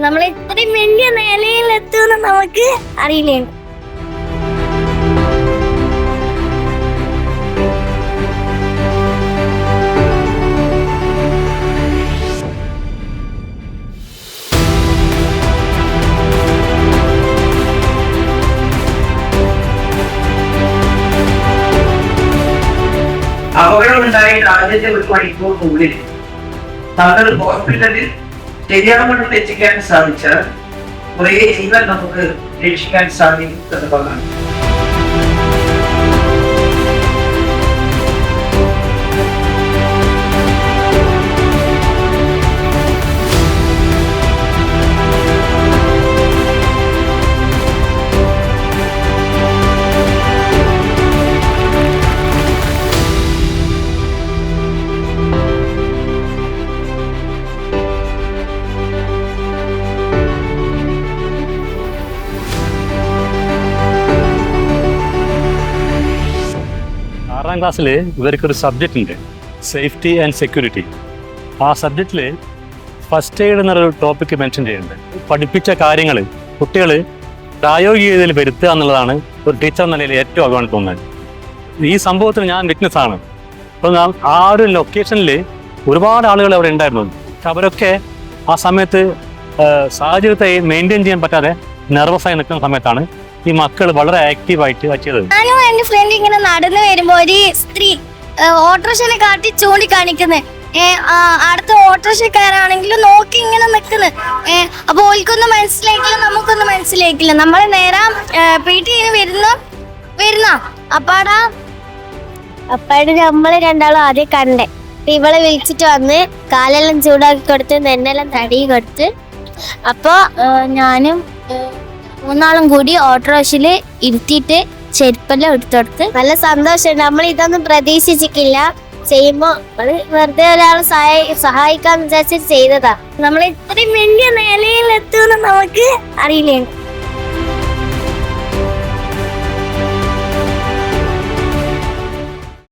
നമ്മൾ ഇത്രയും വലിയ നിലയിൽ എത്തുമെന്ന് നമുക്ക് അറിയില്ലേ? അപകടമുണ്ടായിട്ട് ആദ്യത്തെ ഒരു മണിക്കൂറിനുള്ളിൽ താങ്കൾ ഹോസ്പിറ്റലിൽ ശരിയാവണ്ണം എത്തിക്കാൻ സാധിച്ചാൽ കുറേ ജീവൻ നമുക്ക് രക്ഷിക്കാൻ സാധിക്കും എന്നുള്ളതാണ് ആറാം ക്ലാസ്സിൽ ഇവർക്കൊരു സബ്ജക്റ്റ് ഉണ്ട്. സേഫ്റ്റി ആൻഡ് സെക്യൂരിറ്റി ആ സബ്ജക്റ്റിൽ ഫസ്റ്റ് എയ്ഡ് എന്നൊരു ടോപ്പിക്ക് മെൻഷൻ ചെയ്യുന്നുണ്ട് പഠിപ്പിച്ച കാര്യങ്ങൾ കുട്ടികൾ പ്രായോഗികതയിൽ വരുത്തുക എന്നുള്ളതാണ് ഒരു ടീച്ചർ എന്ന നിലയിൽ ഏറ്റവും അഭിമാനം തോന്നുന്നത്. ഈ സംഭവത്തിന് ഞാൻ വിറ്റ്നസ് ആണ്. അപ്പോൾ ആ ഒരു ലൊക്കേഷനിൽ ഒരുപാട് ആളുകൾ അവിടെ ഉണ്ടായിരുന്നു. പക്ഷെ അവരൊക്കെ ആ സമയത്ത് സാഹചര്യത്തെ മെയിന്റെയിൻ ചെയ്യാൻ പറ്റാതെ നെർവസായി നിൽക്കുന്ന സമയത്താണ് ഈ മക്കൾ വളരെ ആക്റ്റീവായിട്ട് ചെയ്തത് ഞാനും എന്റെ ഫ്രണ്ട് ഇങ്ങനെ നടന്നു വരുമ്പോ ഒരു സ്ത്രീ ഓട്ടോറിക്ഷനെ കാട്ടി ചൂണ്ടിക്കാണിക്കുന്നത് അടുത്ത ഓട്ടോറിക്ഷക്കാരാണെങ്കിലും നോക്കി ഇങ്ങനെ നിൽക്കുന്നു അപ്പൊ ഓൽക്കൊന്നും മനസ്സിലാക്കില്ല നമുക്കൊന്നും മനസ്സിലാക്കില്ല നമ്മൾ നേരെ പി ടി വരുന്ന വരുന്ന. അപ്പാടാ. അപ്പാട് നമ്മൾ രണ്ടാളും ആദ്യം കണ്ടേ. ഇവളെ വിളിച്ചിട്ട് വന്ന് കാലെല്ലാം ചൂടാക്കി കൊടുത്ത് നെന്നെല്ലാം തടി കൊടുത്ത്. അപ്പോ ഞാനും മൂന്നാളും കൂടി ഓട്ടോറിക്ഷയിൽ ഇരുത്തിയിട്ട് ചെരുപ്പെല്ലാം എടുത്തെടുത്ത്. നല്ല സന്തോഷമുണ്ട്. നമ്മൾ ഇതൊന്നും പ്രതീക്ഷിച്ചിട്ടില്ല. ചെയ്യുമ്പോ നമ്മൾ വെറുതെ ഒരാളെ സഹായി സഹായിക്കാന്ന് വിചാരിച്ചിട്ട് ചെയ്തതാ. നമ്മൾ ഇത്രയും വലിയ നിലയിൽ എത്തുമെന്ന് നമുക്ക് അറിയില്ലേ